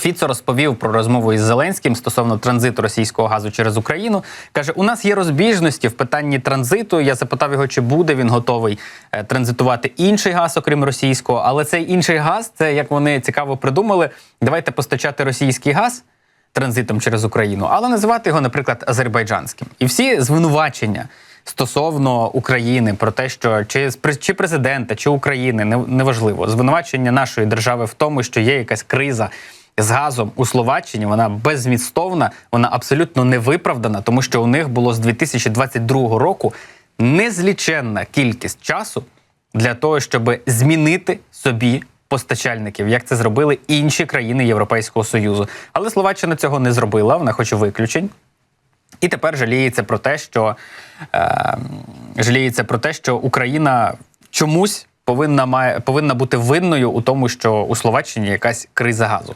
Фіцо розповів про розмову із Зеленським стосовно транзиту російського газу через Україну. каже: у нас є розбіжності в питанні транзиту. Я запитав його, чи буде він готовий е, транзитувати інший газ, окрім російського. Але цей інший газ, це як вони цікаво придумали. Давайте постачати російський газ транзитом через Україну, але називати його, наприклад, азербайджанським. І всі звинувачення стосовно України про те, що чи, чи президента, чи України неважливо. Звинувачення нашої держави в тому, що є якась криза. З газом у Словаччині вона беззмістовна, вона абсолютно невиправдана, тому що у них було з 2022 року незліченна кількість часу для того, щоб змінити собі постачальників, як це зробили інші країни Європейського Союзу. Але Словаччина цього не зробила, вона хоче виключень. І тепер жаліється про те, що е, жаліється про те, що Україна чомусь повинна має повинна бути винною у тому, що у Словаччині якась криза газу.